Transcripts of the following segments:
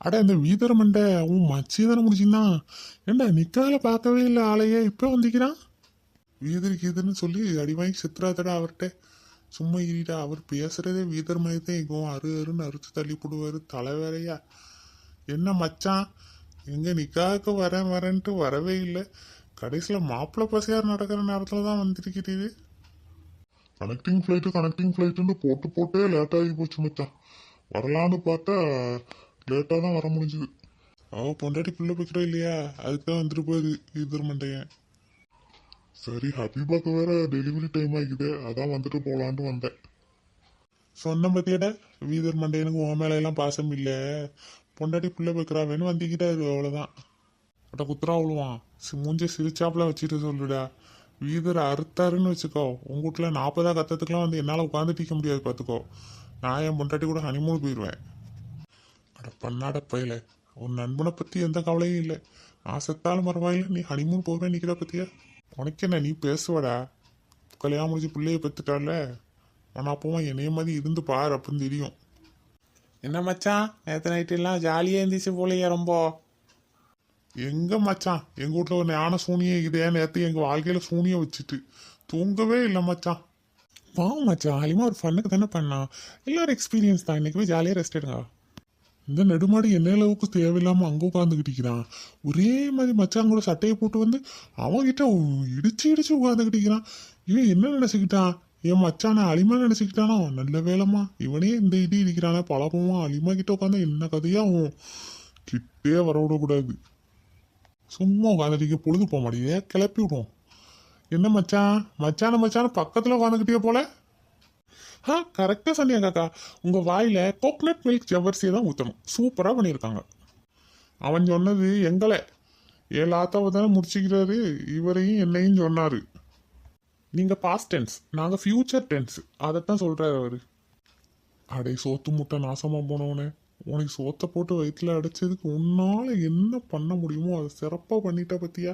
அட இந்த வீதர மண்டை உன் மச்சி தானே முடிச்சிருந்தான் ஏண்டா நிக்கால பார்க்கவே இல்லை ஆளையே இப்போ வந்திக்கிறான்? வீதர் கீதர்னு சொல்லி அடிவாங்கி சித்ரா தடா அவர்கிட்ட. சும்மா இருடா அவர் பேசுறதே வீதர் மாதிரி தான் எங்கும் அரு அருன்னு அறுத்து தள்ளி போடுவார் தலை வேறையா. என்ன மச்சான்? எங்கே நிக்காவுக்கு வரேன் வரேன்ட்டு வரவே இல்லை. கடைசியில் மாப்பிள்ளை பசியார் நடக்கிற நேரத்தில் தான் வந்திருக்கிறீரு. கனெக்டிங் ஃப்ளைட்டு கனெக்டிங் ஃப்ளைட்டுன்னு போட்டு போட்டே லேட் ஆகி போச்சு மச்சான். வரலான்னு பார்த்தா லேட்டாக தான் வர முடிஞ்சுது. அவ பொண்டாட்டி பிள்ளை வைக்கிறா இல்லையா? அதுக்கு தான் வந்துட்டு போகுது வீதர் மண்டையன் சரி ஹபீபாக்கு வேற டெலிவரி டைம் ஆகிக்குது அதான் வந்துட்டு போகலான்ட்டு வந்தேன். சொன்ன பத்தியடா வீதர் மண்டையனுக்கு உன் மேல எல்லாம் பாசம் இல்லை. பொண்டாட்டி பிள்ளை வைக்கிறா வேணும் வந்திக்கிட்டாரு அவ்வளோதான் அட குத்துறா விழுவான் சி- மூஞ்ச சிரிச்சாப்புல வச்சுட்டு சொல்லுடா. வீதர் அறுத்தாருன்னு வச்சுக்கோ. உங்க வீட்டுல நாற்பதா கத்தத்துக்குலாம் வந்து என்னால் உட்காந்து டீக்க முடியாது பார்த்துக்கோ நான் என் பொண்டாட்டி கூட ஹனிமூன் போயிடுவேன் பண்ணாட பையல. உன் நண்பனை பத்தி எந்த கவலையும் இல்லை. நான் செத்தாலும் பரவாயில்ல. நீ ஹனிமூன் போவேன் நிக்கிற பத்தியா? உனக்கு என்ன நீ பேசுவடா? கல்யாணம் முடிஞ்சு பிள்ளைய பெற்றுட்டால ஆனால் அப்பவும் என்னைய மாதிரி இருந்து பார் அப்படின்னு தெரியும். என்ன மச்சான்? நேற்று நைட்டு எல்லாம் ஜாலியாக இருந்துச்சு போலையே ரொம்ப. எங்கே மச்சான்? எங்கள் வீட்ல ஒரு ஞான சூனியம் இதே நேற்று எங்கள் வாழ்க்கையில் சூனியம் வச்சுட்டு. தூங்கவே இல்லை மச்சான். வா மச்சான் அலிமா ஒரு ஃபன்னுக்கு தானே பண்ணான் எல்லாரும் எக்ஸ்பீரியன்ஸ் தான். இன்றைக்குமே ஜாலியாக ரெஸ்ட் எடுங்க. இந்த நெடுமாடி என்ன அளவுக்கு தேவையில்லாமல் அங்கே உட்காந்துக்கிட்டிக்கிறான் ஒரே மாதிரி மச்சான் கூட சட்டையை போட்டு வந்து அவன்கிட்ட இடிச்சு இடிச்சு உட்காந்துக்கிட்டிக்கிறான் இவன் என்ன நினச்சிக்கிட்டான்? என் மச்சான அலிமா நினச்சிக்கிட்டானோ? நல்ல வேலைம்மா இவனே இந்த இடி இடிக்கிறானே பழப்பமா அலிமா கிட்ட உட்காந்து என்ன கதையாகும்? கிட்டே வர விடக்கூடாது சும்மா உட்காந்துட்டு பொழுது போக மாட்டேங்குது கிளப்பி விடுவோம். என்ன மச்சான்? மச்சான மச்சான பக்கத்தில் உட்காந்துக்கிட்டே போல? ஆ கரெக்டாக சொன்னீங்க உங்கள் வாயில் கோகனட் மில்க் ஜவ்வரிசியை தான் ஊற்றணும் சூப்பராக பண்ணியிருக்காங்க. அவன் சொன்னது எங்களை. ஏழு தானே முடிச்சுக்கிறாரு. இவரையும் என்னையும் சொன்னார். நீங்கள் பாஸ்ட் டென்ஸ் நாங்கள் ஃப்யூச்சர் டென்ஸ் அதைத்தான் சொல்கிறாரு அவர். அடே சோத்து முட்டை நாசமாக போனவனே. உனக்கு சோத்தை போட்டு வயிற்றுல அடைச்சதுக்கு உன்னால் என்ன பண்ண முடியுமோ அதை சிறப்பாக பண்ணிட்ட பற்றியா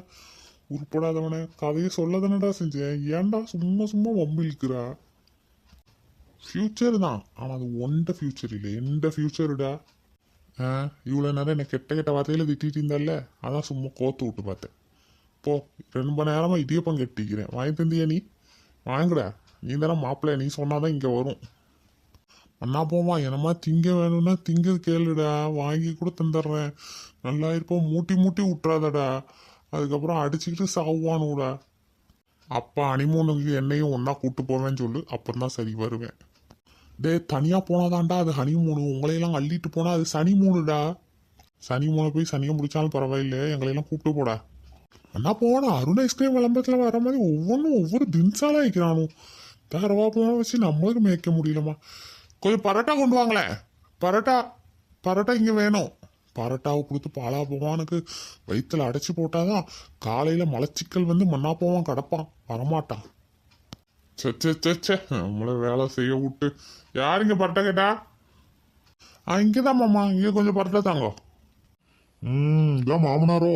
உருப்படாதவனே. கதையை சொல்ல தானடா செஞ்சேன். ஏன்டா சும்மா சும்மா வம்பிழுக்கிறா? ஃப்யூச்சர் தான். ஆனால் அது ஒன்ற ஃப்யூச்சர் இல்லை. எந்த ஃப்யூச்சருடா ஆ இவ்வளோ நேரம் என்னை கெட்ட கெட்ட வார்த்தையில் திட்டிட்டு இருந்தால அதான் சும்மா கோத்து விட்டு பார்த்தேன். போ ரொம்ப நேரமாக இடியப்பம் கட்டிக்கிறேன். வாங்கி தந்தியா நீ? வாங்குடா. நீ தானே மாப்பிள்ளை நீ சொன்னாதான் இங்கே வரும். அண்ணா போமா என்னமா திங்க வேணும்னா திங்க கேளுடா. வாங்கி கூட தந்துடுறேன். நல்லா இருப்போம். மூட்டி மூட்டி விட்றாதடா அதுக்கப்புறம் அடிச்சுக்கிட்டு சாவுவானுடா. அப்பா அனிமூனுக்கு என்னையும் ஒன்றா கூப்பிட்டு போவேன்னு சொல்லு. அப்புறம் தான் சரி வருவேன். டே தனியாக போனாதான்டா அது ஹனிமூனு உங்களையெல்லாம் அள்ளிட்டு போனால் அது சனி மூணுடா சனி மூணு போய் சனியை முடிச்சாலும் பரவாயில்ல. எங்களையெல்லாம் கூப்பிட்டு போடா. அண்ணா போனா அருண் ஐஸ்கிரீம் விளம்பரத்தில் வர மாதிரி ஒவ்வொன்றும் ஒவ்வொரு தின்சாலாக வைக்கிறானு. தரவா போன வச்சு நம்மளுக்கு மேய்க்க முடியலம்மா. கொஞ்சம் பரோட்டா கொண்டு வாங்களேன் பரோட்டா பரோட்டா இங்கே வேணும். பரோட்டாவை கொடுத்து பாலா போவானுக்கு வயிற்றுல அடைச்சி போட்டாதான் காலையில் மலச்சிக்கல் வந்து மண்ணா போவான் கிடப்பான். வரமாட்டான். சே சே சே சே நம்மள வேலை செய்ய விட்டு. யாருங்க பரோட்டா கேட்டா? ஆ இங்கே தான் மாமா. இங்கே கொஞ்சம் பரோட்டா தாங்கோ. ம் இதான் மாமனாரோ.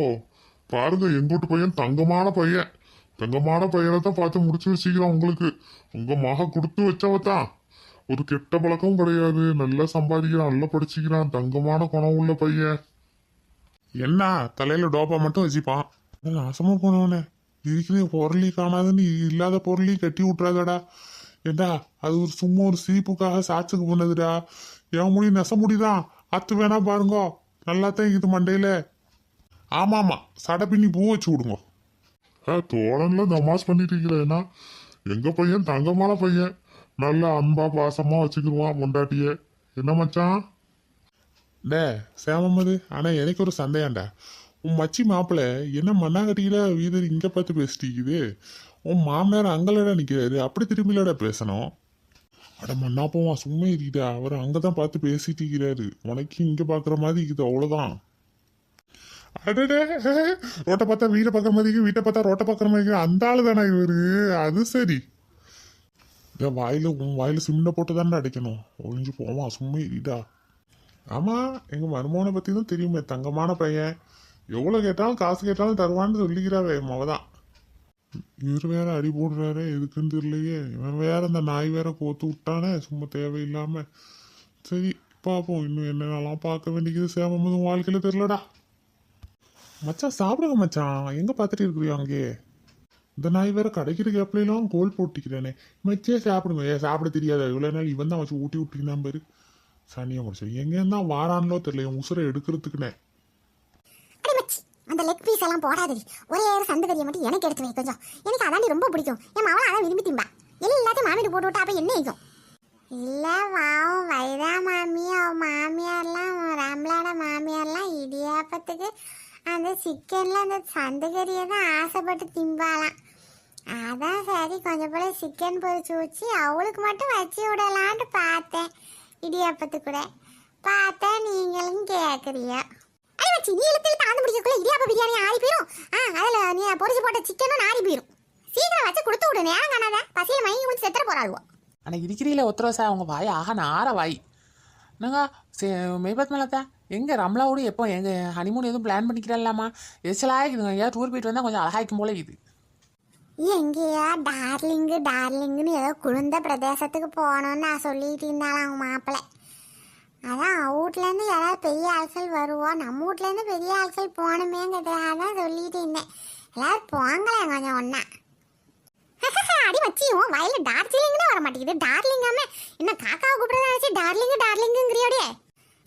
பாருங்க எங்கூட்டு பையன் தங்கமான பையன். தங்கமான பையனை தான் பார்த்து முடிச்சு வச்சுக்கிறான் உங்களுக்கு. உங்க மக கொடுத்து வச்சவத்தான் ஒரு கெட்ட பழக்கம் கிடையாது. நல்லா சம்பாதிக்கிறான் நல்லா படிச்சுக்கிறான். தங்கமான குணம் உள்ள பையன். என்ன? தலையில் டோப்பா மட்டும் வச்சுப்பான். நாசமா போனவனே இருக்கிற பொருளையும் காணாதுன்னு இல்லாத பொருளையும் கட்டி விட்றாதடா ஏண்டா அது ஒரு சும்மா ஒரு சிரிப்புக்காக சாட்சிக்கு பண்ணதுடா என் முடி நெச முடிதான். அத்து வேணா பாருங்கோ. நல்லா தான் இருக்குது மண்டையில. ஆமா ஆமா சடை பின்னி பூ வச்சு விடுங்க. ஆ, தோழன்ல தமாஸ் பண்ணிட்டு இருக்கிறேன்னா எங்க பையன் தங்கமான பையன். நல்ல அன்பா பாசமா வச்சுக்கிடுவான் பொண்டாட்டிய. என்ன மச்சான்? டே சேமமது ஆனா எனக்கு ஒரு சந்தேகம்டா. உன் மச்சி மாப்பிள்ள என்ன மண்ணாங்கட்டியில வீதர் இங்க பார்த்து பேசிட்டு உன் மாமனார் அங்கலடா நிக்கிறாரு. அப்படி திரும்பிலடா பேசணும். அட மண்ணா போவான் சும்மா இருக்குதா அவர் அங்கதான் பார்த்து பேசிட்டு இருக்கிறாரு உனக்கு இங்க பாக்குற மாதிரி இருக்குது அவ்வளவுதான். அடடே! ரோட்டை பார்த்தா வீட்டை பார்க்குற மாதிரி இருக்கு, வீட்டை பார்த்தா ரோட்டை பார்க்குற மாதிரி இருக்கு. அந்த ஆளு தானே இவரு? அது சரி. இல்லை வாயில் உன் வாயில் சிம்ன போட்டு தானே அடைக்கணும். ஒழிஞ்சு போவான் சும்மா இருடா ஆமாம் எங்கள் மருமகனை பற்றி தான் தெரியுமே தங்கமான பையன். எவ்வளோ கேட்டாலும் காசு கேட்டாலும் தருவான்னு சொல்லிக்கிறாவே மவதான் இவர் வேற அடி போடுறாரு எதுக்குன்னு தெரியலையே. இவன் வேற இந்த நாய் வேற கோத்து விட்டானே சும்மா தேவையில்லாம. சரி பார்ப்போம். இன்னும் என்னென்னலாம் பார்க்க வேண்டியது சேமமும் வாழ்க்கையில் தெரிலடா மச்சான் சாப்பிடுங்க மச்சான். எங்கே பார்த்துட்டு இருக்கிறியோ அங்கே இந்த நாய் வேற கிடைக்கிற கேப்லாம் கோல் போட்டிக்கிறானே. மச்சே சாப்பிடுங்க. ஏன் சாப்பிட தெரியாத. இவ்வளோ நாள் இவன் தான் வச்சு ஊட்டி விட்டுக்கினான் பாரு. சனியை முடிச்சு. எங்கேருந்தான் தான் வாரான்லோ தெரியல என் உசுரை எடுக்கிறதுக்குனே. அந்த லெக் பீஸ் எல்லாம் போடாதடி. ஒரே ஒரு சந்து கறியை மட்டும் எனக்கு எடுத்து வை கொஞ்சம். எனக்கு அதாண்டி ரொம்ப பிடிக்கும். என் மாவளை அதான் விரும்பி திம்பா. எல்லாத்தையும் மாமிட்டு போட்டு விட்டா அப்போ என்ன ஆகும் இல்லை வாவும் வைதா மாமி அவ மாமியார்லாம் ரம்லாட மாமியார்லாம் இடியாப்பத்துக்கு அந்த சிக்கனில் அந்த சந்து கறியை தான் ஆசைப்பட்டு திம்பாலாம் அதான் சரி கொஞ்சம் போல சிக்கன் பொரிச்சு வச்சு அவளுக்கு மட்டும் வச்சு விடலான்ட்டு பார்த்தேன். இடியாப்பத்து கூட பார்த்தா நீங்களும் கேட்குறியா அடி வச்சு நீ இழுத்து இழுத்து ஆந்து முடிக்கக்குள்ள இடியாப்ப பிரியாணி ஆறி போயிடும் ஆ அதுல நீ பொரிச்சு போட்ட சிக்கனும் நாரி போயிடும் சீக்கிரம் வச்சு கொடுத்து விடு நேரம் காணாத. பசியில் மயங்கி முடிச்சு செத்துற போறாளுவோ. ஆனால் இருக்கிறீல ஒத்துறோ சார் அவங்க வாய் ஆக நார வாய். என்னங்க சே மெய்பத் மேலத்தா? எங்கே ரம்லாவோட எப்போ எங்கள் ஹனிமூன் எதுவும் பிளான் பண்ணிக்கிறல்லாமா எரிச்சலாக இருக்குதுங்க ஏதாவது டூர் போயிட்டு வந்தால் கொஞ்சம் அழகாய்க்கும் போல இது எங்கேயா டார்லிங்கு டார்லிங்குன்னு ஏதோ குளிர்ந்த பிரதேசத்துக்கு போகணும்னு நான் சொல்லிட்டு இருந்தாலும் அவங்க மாப்பிள்ளை? அதான் வீட்லேருந்து யாராவது பெரிய ஆட்கள் வருவோம் நம்ம வீட்லேருந்து பெரிய ஆட்கள் போகணுமேங்கிறதுக்காக தான் சொல்லிட்டு இருந்தேன். எல்லாரும் போங்களேன் கொஞ்சம் ஒன்றா அடி வச்சியும் வயலில் டார்ஜிலிங் தான் வர மாட்டேங்குது. டார்லிங்காம என்ன காக்காவை கூப்பிடுறதா நினச்சி டார்லிங்கு டார்லிங்குங்கிறியோடே?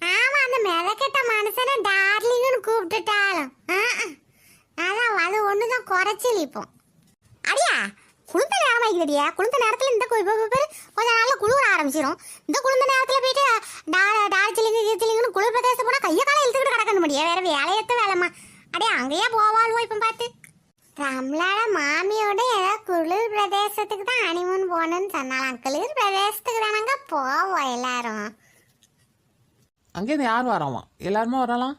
ஆமாம் அந்த மிதக்கட்ட மனுஷனை டார்லிங்குன்னு கூப்பிட்டுட்டாலும். ஆ, ஆ. அதான் அது ஒன்று தான் குறைச்சல் இப்போ. அடியா குளிர்ந்த நேரம் ஆகிடுடியா குளிர்ந்த நேரத்தில் இந்த கு- இப்ப- இப்ப பாரு, கொஞ்ச நாள்ல ஆரம்பிச்சிடும் இந்த குளிர்ந்த நேரத்தில் போயிட்டு டா- டார்ஜிலிங்கு கீர்ஜிலிங்குன்னு குளிர் பிரதேசம் போனால் கையை காலை இழுத்துக்கிட்டு கிடக்கணும் முடியா வேற வேலையத்த வேலைம்மா அடியா அங்கேயே போவாளுவோ இப்போ பார்த்து. ரம்லாட மாமியோட ஏதோ குளிர் பிரதேசத்துக்கு தான் ஹனிமூன் போகணும்னு சொன்னாலாம் குளிர் பிரதேசத்துக்கு தானங்க போவோம் எல்லாரும். அங்கேருந்து யார் வராமா? எல்லாருமே வரலாம்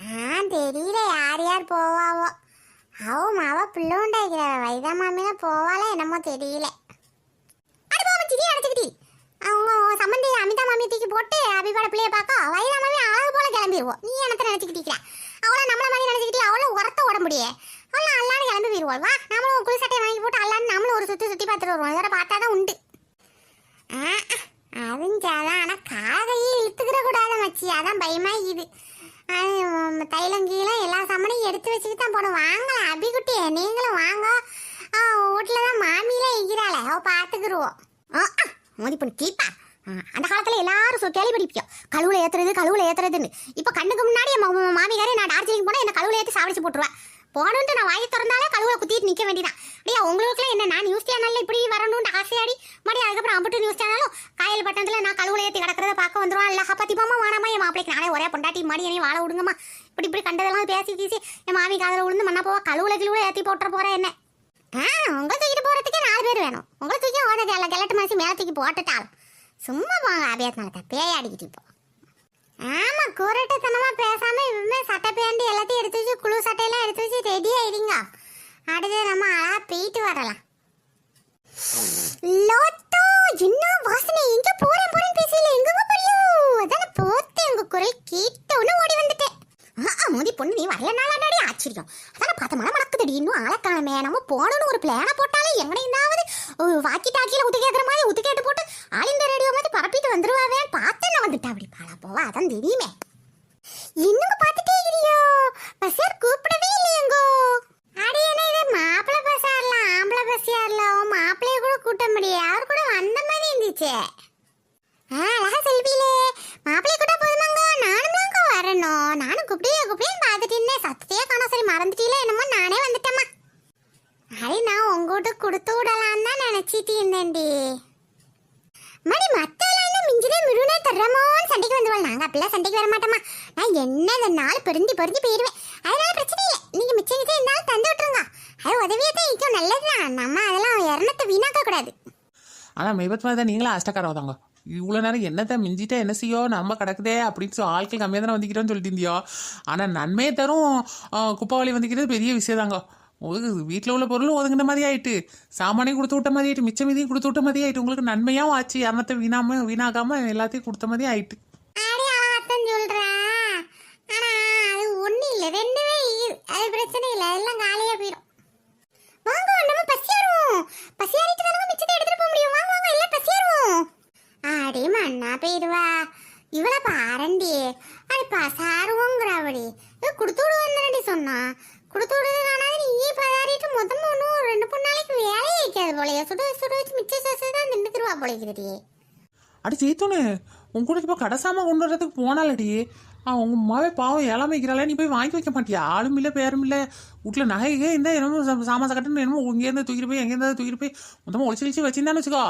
ஆ தெரியல. யார் யார் போவாவோ. அவ மாவ பிள்ளைண்டாய்க்கிற வைதா மாமியா போவாளா என்னமோ தெரியல. அடி போமா சிடி அடைச்சிக்கிட்டி அவங்க சம்மந்தி அமிதா மாமி தூக்கி போட்டு அபிபாட பிள்ளைய பார்க்க வைதா மாமி அழகு போல கிளம்பிடுவோம் நீ என்னத்த நினைச்சுக்கிட்டீங்களா அவளை நம்மள மாதிரி நினைச்சுக்கிட்டி அவளை உரத்த உடம்புடியே அவளை அல்லான்னு கிளம்பி போயிடுவோம் வா நம்மளும் ஒரு குளி சட்டையை வாங்கி போட்டு அல்லான்னு நம்மளும் ஒரு சுற்றி சுற்றி பார்த்துட்டு வருவோம் இதோட பார்த்தா தான் உண்டு ஆ அதுஞ்சாதான் ஆனால் காதையே இழுத்துக்கிற கூடாது மச்சி அதான் பயமா இது அது, உம், தைலம் கீழே எல்லா சாமானையும் எடுத்து வச்சுக்கிட்டு தான் போகணும் வாங்கலாம் அபிகுட்டி நீங்களும் வாங்க வீட்டில் தான் மாமியெல்லாம் இருக்கிறாளே அவ பார்த்துக்குருவோம் மோதி பொண்ணு கீப்பா ஆ, அந்த காலத்துல எல்லாரும் கேள்விப்படிப்போம் கழுவுல ஏத்துறது கழுவுல ஏத்துறதுன்னு. இப்போ கண்ணுக்கு முன்னாடி என் மா- நான் டார்ஜிலிங் போனா என்ன கழுவுல ஏற்றி சாவடிச்சு போட்டுருவேன் போகணுன்ட்டு நான் வாயை திறந்தாலே கழுவுல குத்திட்டு நிக்க வேண்டியதான் அப்படியா உங்களுக்குலாம் என்ன நான் நியூஸ் சேனல்ல இப்படி வரணும்னு ஆசையாடி மறுபடி அதுக்கப்புறம் அம்பட்டு நியூஸ் சேனலும் காயல் பட்டணத்துல நான் கழுவுல ஏற்றி கிடக்கிறத பார்க்க வந்துருவான். இல்லை ஹப்பத்தி பாமா வானாமா என் மாப்பிளைக்கு நானே ஒரே பொண்டாட்டி மாடி என்னையும் வாழ விடுங்கம்மா. இப்படி இப்படி கண்டதெல்லாம் பேசி பேசி என் மாமி காதல விழுந்து மண்ணா போவா கழுவுல கிழுவுல ஏற்றி போட்டுற போறேன் என்ன? ஆ உங்களை தூக்கிட்டு போகிறதுக்கே நாலு பேர் வேணும். உங்களை தூக்கி ஓட கெல கெலட்டு மாசி மேலே தூக்கி போட்டுட்டாலும். சும்மா போங்க அபியாத் மலத்தை பேயாடிக்கிட்டு இப்போ ஆமா குரட்டுத்தனமா பேசாம இவமே சட்டை பேண்டி எல்லாத்தையும் எடுத்து வச்சு குழு சட்டையெல்லாம் எடுத்து வச்சு ரெடி ஆயிடுங்க அடுத்து நம்ம அழகா போயிட்டு வரலாம். லோட்டோ என்ன வாசனை? எங்க போறேன் போறேன் பேசல. எங்க போறியோ? அதான போத்து எங்க குரல் கேட்ட ஓடி வந்துட்டேன். மோதி பொண்ணு நீ வரல நாளாடி ஆச்சரியம்? அதான் பார்த்த மழை மறக்குதடி. இன்னும் ஆளை காணமே நம்ம போகணும்னு ஒரு பிளான போட்டாலே எங்கனையாவது வாக்கி டாக்கியில் உத்து கேட்குற மாதிரி உத்து கேட்டு போட்டு ஆளிந்த ரேடியோ மாதிரி பரப்பிட்டு வந்துருவாவே பார்த்து நான் வந்துட்டா அப்படி. பாலா போவா அதான் தெரியுமே இன்னும் பார்த்துட்டே இல்லையோ பஸ்ஸார் கூப்பிடவே இல்லையங்கோ? அடி என்ன இது? மாப்பிள்ளை பஸ்ஸார்ல ஆம்பளை பஸ்ஸார்ல மாப்பிள்ளைய கூட கூட்ட முடியாது. யாரு கூட வந்த மாதிரி இருந்துச்சு. ஆ அழகா செல்வியிலே குப்படியே கூப்பிட்டே பார்த்துட்டு இருந்தேன் சத்தத்தையே காணோம் சரி மறந்துட்டீல என்னமோ நானே வந்துட்டேம்மா. அரை நான் உங்ககிட்ட கொடுத்து விடலான்னு தான் நினச்சிட்டு இருந்தேன்டி. மணி மத்தெல்லாம் மிஞ்சினே மிருனே தர்றமோன்னு சண்டைக்கு வந்துருவாள். நாங்கள் அப்படிலாம் சண்டைக்கு வர மாட்டோமா நான் என்ன இந்த நாள் பெருந்தி பெருந்தி போயிடுவேன். அதனால பிரச்சனை இல்லை. நீங்கள் மிச்சம் மிச்சம் இருந்தாலும் தந்து விட்டுருங்க. அது உதவியே தான் இருக்கும் நல்லதுதான். நம்ம அதெல்லாம் இரணத்தை வீணாக்க கூடாது ஆனால் மெய்பத் மாதிரி தான் நீங்களும் அஷ்டக்காரவதாங்க இவ்வளோ நேரம் என்னத்தை மிஞ்சிட்டா என்ன செய்யோ? நம்ம கிடக்குதே அப்படின்னு சொல்லி ஆட்கள் கம்மியாக தானே வந்துக்கிறோன்னு சொல்லிட்டு இருந்தியோ? ஆனால் நன்மையை தரும் குப்பாவளி வந்துக்கிறது பெரிய விஷயம் தாங்க வீட்டில் உள்ள பொருளும் ஒதுங்கின மாதிரி ஆயிட்டு சாமானையும் கொடுத்து விட்ட மாதிரி ஆயிட்டு மிச்சம் மீதியும் கொடுத்து விட்ட மாதிரி ஆயிட்டு உங்களுக்கு நன்மையாகவும் ஆச்சு. இரநத்தை வீணாம வீணாகாம எல்லாத்தையும் கொடுத்த மாதிரி ஆயிட்டு அடி அழகாத்தான் சொல்றேன் ஆனா அது ஒண்ணு இல்ல ரெண்டுமே இரு. அது பிரச்சனை இல்ல எல்லாம் காலியா போயிடும் வாங்க நம்ம பசியாருவோம் பசியாரிட்டு தானே மிச்சத்தை எடுத்துட்டு போக முடியும் வாங்க வாங்க எல்லாம் பசியாருவோம் அடி மண்ணா போயிடுவா இவள பாரண்டி அது பசாருவோங்கிறவடி கொடுத்து விடு வந்துடி சொன்னா கொடுத்து விடுறது காணாது நீ பதாரிட்டு மொத்தம் ஒன்றும் ரெண்டு மூணு நாளைக்கு வேலையே வைக்காது போலயே சுட வச்சு சுட வச்சு மிச்ச சசு தான் திண்டுக்குருவா போலைக்குதுடி அடி சேத்துனு உன் கூட இப்போ கடைசாம கொண்டு வரதுக்கு போனாலடி. ஆ உங்க அம்மாவே பாவம் ஏழாம வைக்கிறாளே நீ போய் வாங்கி வைக்க மாட்டியா? ஆளும் இல்லை பேரும் இல்லை. வீட்டில் நகையே இருந்தால் என்னமோ சாமான் சக்கட்டுன்னு என்னமோ இங்கேருந்து தூக்கிட்டு போய் எங்கேருந்து தூக்கிட்டு போய் மொத்தமாக ஒழிச்சு ஒழிச்சு வச்சிருந்தான்னு வச்சுக்கோ.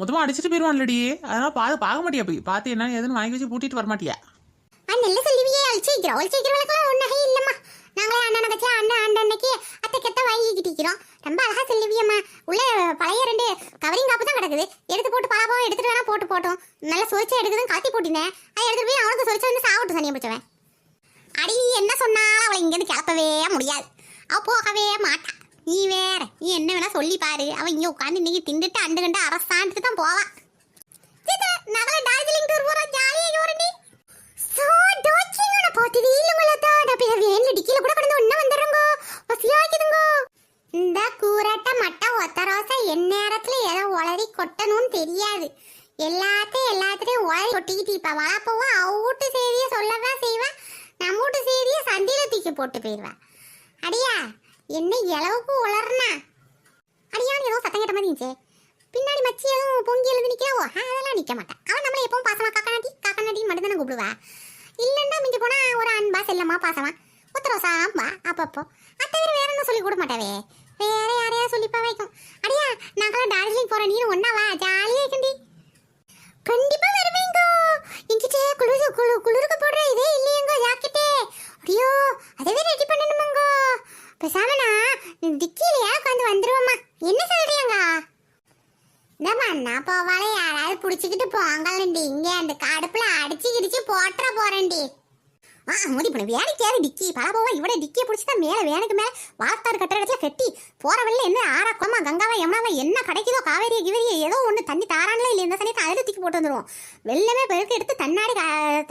மொத்தமாக அடிச்சிட்டு போயிடுவான்லடி அதனால் பார்த்து பார்க்க மாட்டியா போய்? பார்த்து என்ன ஏதுன்னு வாங்கி வச்சு பூட்டிட்டு வர மாட்டியா? நாங்களே அண்ணன் தங்கச்சி அண்ணன் அண்ணன்னைக்கு அத்தை கெத்த வாங்கிக்கிட்டு இருக்கிறோம். ரொம்ப அழகா செல்வியம்மா உள்ள பழைய ரெண்டு கவரிங் காப்பு தான் கிடக்குது. எடுத்து போட்டு பாப்போம் எடுத்துட்டு வேணா போட்டு போட்டோம். நல்லா சுவைச்சு எடுக்குதுன்னு காத்தி போட்டினேன். அதை எடுத்துட்டு போய் அவனுக்கு சுவைச்சு வந்து சாப்பிட்டு சனியை பிடிச்சவன். அடி நீ என்ன சொன்னாலும் அவளை இங்கேருந்து கிளப்பவே முடியாது. அவள் போகவே மாட்டா. நீ வேற நீ என்ன வேணா சொல்லி பாரு. அவன் இங்கே உட்காந்து இன்னைக்கு திண்டுட்டு அண்டு கண்டு அரசாண்டுட்டு தான் போவான் நகல டார்ஜிலிங் டூர் போகிறோம் ஜாலியாக போறேன் சோ டோச்சி நான் பார்த்ததே இல்லைங்களா தான் நான் போய் வேன்ல டிக்கில கூட கடந்து ஒண்ணா வந்துடுறோங்க. பசியாக்குதுங்க. இந்த கூரட்ட மட்டை ஒத்த ரோசா எந்நேரத்துல ஏதோ உளறி கொட்டணும்னு தெரியாது. எல்லாத்தையும் எல்லாத்தையும் உளறி கொட்டிக்கிட்டு இப்ப வளப்பவும் அவ வீட்டு செய்திய சொல்லதான் செய்வா நம்ம வீட்டு செய்திய சந்தியில தூக்கி போட்டு போயிடுவா அடியா என்ன இளவுக்கு உளர்னா அடியான்னு ஏதோ சத்தம் கேட்ட மாதிரி இருந்துச்சு. பின்னாடி மச்சி எதுவும் பொங்கி எழுந்து நிற்கிறாவோ அதெல்லாம் நிற்க மாட்டேன். அவன் நம்மளை எப்பவும் பாசமா காக்கநாட்டி காக்கநாட்டின்னு மட்டும் தானே கூப்பிடுவா. இல்லைன்னா மிஞ்சி போனா ஒரு அன்பா செல்லமா பாசமா? உத்தரவசா அம்பா அப்பப்போ. அத்தை வேற என்ன சொல்லி கூட மாட்டாவே. வேற யாரையா சொல்லிப்பா வைக்கும்? அடியா நாங்களாம் டார்ஜிலிங் போற நீனும் ஒன்னாவா ஜாலியா இருக்கண்டி. கண்டிப்பா வருவேங்கோ என்கிட்ட குளிர் குளு குளிருக்கு போடுற இதே இல்லையங்கோ ஜாக்கெட்டே ஐயோ அதவே ரெடி பண்ணணுமாங்கோ பேசாம நான் உட்காந்து வந்துருவோம்மா. என்ன சொல்றீங்க இந்தம்மா நான் போவாலே யாராவது புடிச்சுக்கிட்டு போங்கலண்டி இங்க அந்த கடுப்புல அடிச்சு கிடிச்சு போட்டுற போறேன்டி ஆ மூடி பண்ணு வேலைக்கு டிக்கி பல போவா இவட டிக்கியை பிடிச்சிதான் மேலே வேனுக்கு மேலே வாத்தார் கட்டுற இடத்துல கட்டி. போற வழியில் என்ன ஆறாக்குமா கங்காவா யமுனாவா என்ன கிடைக்குதோ காவேரி கிவேரியை ஏதோ ஒன்று தண்ணி தாரான்ல இல்லை இந்த சமயத்தை அதில் தூக்கி போட்டு வந்துருவோம். வெள்ளமே பெருக்கு எடுத்து தன்னாடி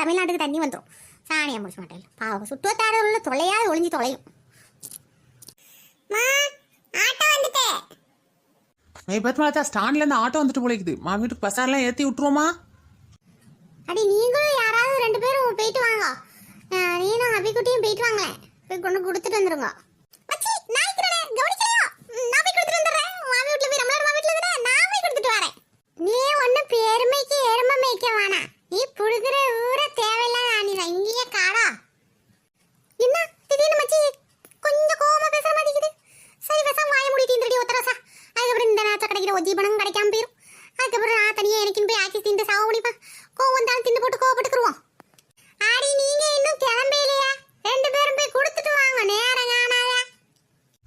தமிழ்நாட்டுக்கு தண்ணி வந்துடும் சாணியா முடிச்ச மாட்டேன். பாவம் சுற்றுவத்தாடு உள்ள தொலையாவது ஒளிஞ்சு தொலையும். ஆட்டோ வந்துட்டே மே ஸ்டாண்ட்ல இருந்து ஸ்டாண்ட்லேருந்து ஆட்டோ வந்துட்டு போலிக்குது. மா வீட்டுக்கு பசாரெல்லாம் ஏற்றி விட்டுருவோமா அடி நீங்களும் யாராவது ரெண்டு பேரும் போயிட்டு வாங்க. நீனும் அபிக்குட்டியும் போயிட்டு வாங்களேன் போய் கொண்டு கொடுத்துட்டு வந்துருங்க மச்சி நாய்க்குறனே கவனிக்கலாம் ம், நான் போய் கொடுத்துட்டு வந்துடுறேன் மாமி வீட்ல போய் நம்மளோட மாமி வீட்ல இருக்கிறேன் நான் போய் கொடுத்துட்டு வரேன் நீ ஒன்றும் பெருமைக்கு எருமை மேய்க்க வேணாம் நீ புடுகிற ஊர தேவையில்லாத அணிதான் இங்கேயே காடா என்ன திடீர்னு மச்சி கொஞ்சம் கோவமா பேசுற மாதிரி இருக்குது சரி பேசாம வாய மூடிட்டு இருந்துடி ஒத்தரசா அதுக்கப்புறம் இந்த நேரத்தில் கிடைக்கிற ஒஜி பணம் கிடைக்காம போயிரும். அதுக்கப்புறம் நான் தனியாக எனக்குன்னு போய் ஆக்கி திண்டு சாவ முடிப்பேன் கோவம் வந்தாலும் திண்டு போட்டு கோவப்பட்டுக்குருவோம். ஆடி நீங்க இன்னும் கிளம்பலையா? ரெண்டு பேரும் போய் கொடுத்துட்டு வாங்க நேரம் காணாத.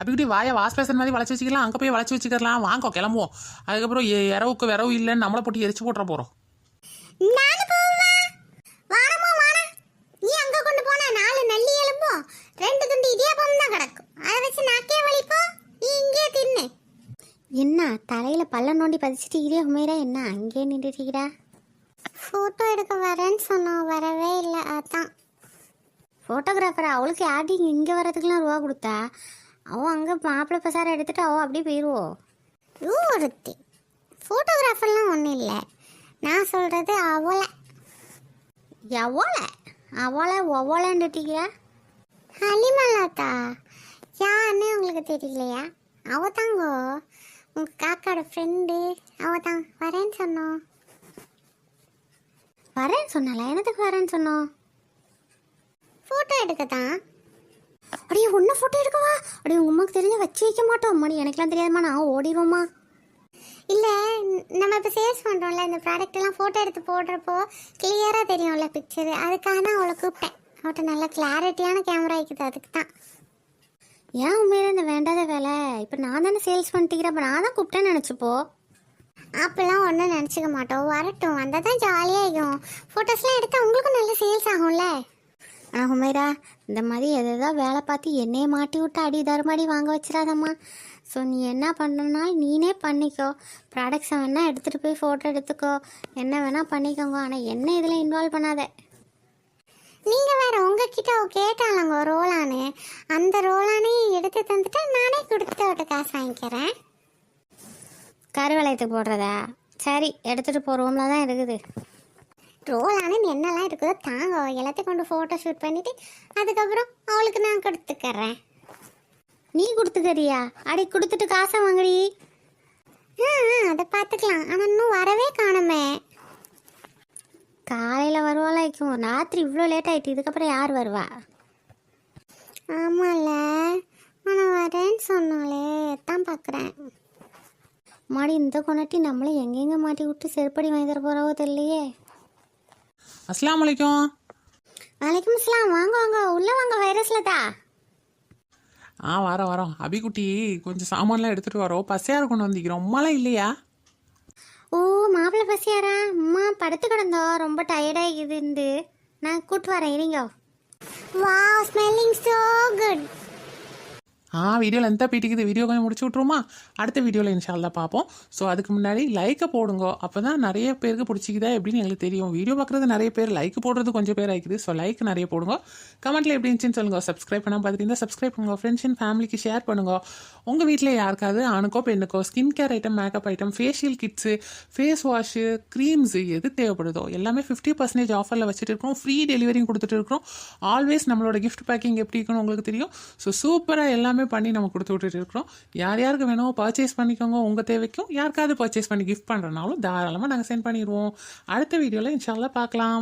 அப்படி வாயை வாஷ் பேசன் மாதிரி வளைச்சி வச்சுக்கலாம் அங்கே போய் வளைச்சி வச்சுக்கலாம். வாங்கோ கிளம்புவோம். அதுக்கப்புறம் இரவுக்கு விரவு இல்லைன்னு நம்மளை போட்டு எரிச்சு போட்டுற போகிறோம் நானும் போவா வானமா வானா நீ அங்க கொண்டு போனா நாலு நல்லி எலும்பும் ரெண்டு துண்டு இடியாப்பம் தான் கிடக்கும் அதை வச்சு நாக்கே வலிப்போம் நீ இங்கே தின்னு என்ன பல்ல நோண்டி பதிச்சுட்டு இதே உமையில என்ன? அங்கே நின்றுட்டீடா ஃபோட்டோ எடுக்க வரேன்னு சொன்னோம் வரவே இல்லை. அதான். ஃபோட்டோகிராஃபர் அவளுக்கு யார்டி இங்கே வர்றதுக்குலாம் ரூபா கொடுத்தா? அவள் அங்கே மாப்பிள்ளை பசாரை எடுத்துட்டு அவள் அப்படியே போயிடுவோம் ஒருத்தி. ஃபோட்டோகிராஃபர்லாம் ஒன்றும் இல்லை. நான் சொல்கிறது அவளை. எவளை அவளை ஒவளைன்னுட்டீங்க ஹலிமலாத்தா யாருன்னு உங்களுக்கு தெரியலையா? அவ தாங்கோ உங்கள் காக்காவோட ஃப்ரெண்டு அவ தான் வரேன்னு சொன்னோம் வரேன்னு சொன்னால என்னத்துக்கு வரேன்னு சொன்னோம் ஃபோட்டோ எடுக்க தான் அப்படியே ஒன்று ஃபோட்டோ எடுக்கவா? அப்படியே உங்கள் அம்மாவுக்கு தெரிஞ்ச வச்சு வைக்க மாட்டோம். மணி எனக்குலாம் தெரியாதுமா நான் ஓடிடுவோமா இல்லை நம்ம இப்போ சேல்ஸ் பண்ணுறோம்ல இந்த ப்ராடக்ட் எல்லாம் ஃபோட்டோ எடுத்து போடுறப்போ கிளியராக தெரியும்ல பிக்சரு அதுக்காக தான் அவளை கூப்பிட்டேன். அவட்ட நல்ல கிளாரிட்டியான கேமரா இருக்குது அதுக்கு தான் ஏன் உண்மையில இந்த வேண்டாத வேலை? இப்போ நான் தானே சேல்ஸ் பண்ணிட்டுக்கிறேன். அப்போ நான் தான் கூப்பிட்டேன்னு நினச்சிப்போ அப்பெல்லாம் ஒன்றும் நினச்சிக்க மாட்டோம். வரட்டும். வந்தால் தான் ஜாலியாக இருக்கும். ஃபோட்டோஸ்லாம் எடுத்தால் உங்களுக்கும் நல்ல சேல்ஸ் ஆகும்ல? ஆனால் ஹுமைரா இந்த மாதிரி எதாவது வேலை பார்த்து என்னையே மாட்டி விட்டு அடி தருமாடி வாங்க வச்சிடாதம்மா. ஸோ நீ என்ன பண்ணுறனாலும் நீனே பண்ணிக்கோ. ப்ராடக்ட்ஸை வேணால் எடுத்துகிட்டு போய் ஃபோட்டோ எடுத்துக்கோ. என்ன வேணால் பண்ணிக்கோங்க. ஆனால் என்ன இதில் இன்வால்வ் பண்ணாத. நீங்கள் வேற உங்ககிட்ட அவ கேட்டாலங்க ரோலானு அந்த ரோலானே எடுத்து தந்துட்டா நானே கொடுத்து அவட்ட காசு வாங்கிக்கிறேன். கருவளையத்துக்கு போடுறதா? சரி எடுத்துகிட்டு போகிற ரூமில் தான் இருக்குது. ரோல் ஆனால் என்னெல்லாம் இருக்குதோ தாங்க எல்லாத்தையும் கொண்டு ஃபோட்டோ ஷூட் பண்ணிட்டு அதுக்கப்புறம் அவளுக்கு நான் கொடுத்துக்கறேன். நீ கொடுத்துக்கறியா? அடி கொடுத்துட்டு காசை வாங்குடி. ஆ ஆ, அதை பார்த்துக்கலாம். ஆனால் இன்னும் வரவே காணுமே. காலையில் வருவாளாய்க்கும் ராத்திரி இவ்வளோ லேட் ஆயிட்டு இதுக்கப்புறம் யார் வருவா? ஆமாம்ல நான் வரேன்னு சொன்னாலே தான் பார்க்குறேன் மாடி இந்த கொண்டாட்டி நம்மளை எங்கெங்க மாட்டி விட்டு செருப்படி வாங்கி தர போகிறவோ தெரியலையே. அஸ்லாம் வலைக்கும் வலைக்கும் அஸ்ஸலாம். வாங்க வாங்க. உள்ளே வாங்க வைரஸில் தா ஆ வரோம் வரோம் அபிக்குட்டி கொஞ்சம் சாமான்லாம் எடுத்துகிட்டு வரோம். பசையார் கொண்டு வந்திக்கிறோம் உமாலாம் இல்லையா? ஓ மாப்பிள்ளை பசியாரா? அம்மா படுத்து கிடந்தோ ரொம்ப டயர்டாக இருந்து நான் கூட்டு வரேன் இருங்க. வா ஸ்மெல்லிங் சோ குட் ஆ வீடியோவில் எந்த பீட்டிக்குது வீடியோ கொஞ்சம் முடிச்சு விட்ருமா அடுத்த வீடியோவில் இன்ஷால்லா பார்ப்போம். ஸோ அதுக்கு முன்னாடி லைக்கை போடுங்க. அப்போ தான் நிறைய பேருக்கு பிடிச்சிக்குதா எப்படின்னு எங்களுக்கு தெரியும். வீடியோ பார்க்குறது நிறைய பேர் லைக் போடுறது கொஞ்சம் பேர் ஆகிக்குது ஸோ லைக் நிறைய போடுங்க. கமெண்ட்டில் எப்படி இருந்துச்சுன்னு சொல்லுங்கள் சப்ஸ்கிரைப் பண்ணால் பார்த்துட்டு சப்ஸ்கிரைப் பண்ணுங்க. ஃப்ரெண்ட்ஸ் அண்ட் ஃபேமிலிக்கு ஷேர் பண்ணுங்க. உங்கள் வீட்டில் யாருக்காவது ஆணுக்கோ பெண்ணுக்கோ skin care item makeup item facial kits face wash creams எது தேவைப்படுதோ எல்லாமே ஃபிஃப்டி பர்சன்டேஜ் ஆஃபரில் வச்சுட்டு இருக்கோம் ஃப்ரீ டெலிவரியும் கொடுத்துட்டு இருக்கோம் ஆல்வேஸ் நம்மளோட கிஃப்ட் பேக்கிங் எப்படி இருக்குன்னு உங்களுக்கு தெரியும். ஸோ சூப்பராக எல்லாமே பண்ணி நம்ம கொடுத்து விட்டுட்டு இருக்கிறோம். யார் யாருக்கு வேணுமோ பர்ச்சேஸ் பண்ணிக்கோங்க. உங்கள் தேவைக்கும் யாருக்காவது பர்ச்சேஸ் பண்ணி கிஃப்ட் பண்ணுறனாலும் தாராளமாக நாங்கள் சென்ட் பண்ணிடுவோம். அடுத்த வீடியோவில் இன்ஷால்லாம் பார்க்கலாம்.